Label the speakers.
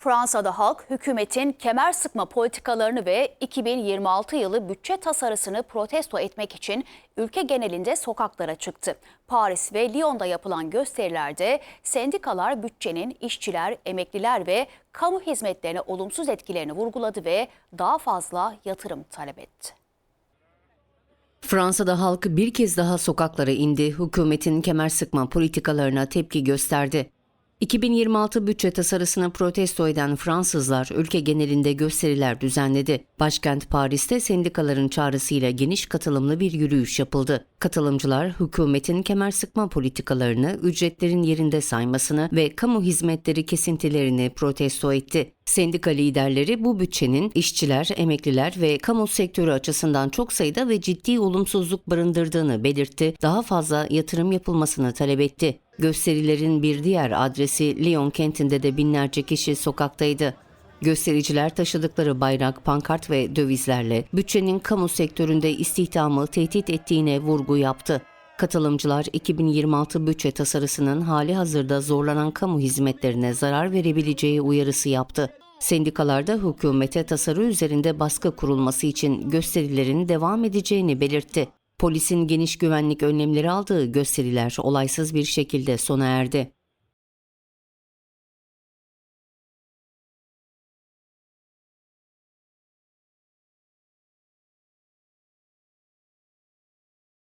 Speaker 1: Fransa'da halk hükümetin kemer sıkma politikalarını ve 2026 yılı bütçe tasarısını protesto etmek için ülke genelinde sokaklara çıktı. Paris ve Lyon'da yapılan gösterilerde sendikalar bütçenin işçiler, emekliler ve kamu hizmetlerine olumsuz etkilerini vurguladı ve daha fazla yatırım talep etti.
Speaker 2: Fransa'da halk bir kez daha sokaklara indi, hükümetin kemer sıkma politikalarına tepki gösterdi. 2026 bütçe tasarısını protesto eden Fransızlar ülke genelinde gösteriler düzenledi. Başkent Paris'te sendikaların çağrısıyla geniş katılımlı bir yürüyüş yapıldı. Katılımcılar hükümetin kemer sıkma politikalarını, ücretlerin yerinde saymasını ve kamu hizmetleri kesintilerini protesto etti. Sendika liderleri bu bütçenin işçiler, emekliler ve kamu sektörü açısından çok sayıda ve ciddi olumsuzluk barındırdığını belirtti. Daha fazla yatırım yapılmasını talep etti. Gösterilerin bir diğer adresi Lyon kentinde de binlerce kişi sokaktaydı. Göstericiler taşıdıkları bayrak, pankart ve dövizlerle bütçenin kamu sektöründe istihdamı tehdit ettiğine vurgu yaptı. Katılımcılar 2026 bütçe tasarısının hali hazırda zorlanan kamu hizmetlerine zarar verebileceği uyarısı yaptı. Sendikalarda hükümete tasarı üzerinde baskı kurulması için gösterilerin devam edeceğini belirtti. Polisin geniş güvenlik önlemleri aldığı gösteriler olaysız bir şekilde sona erdi.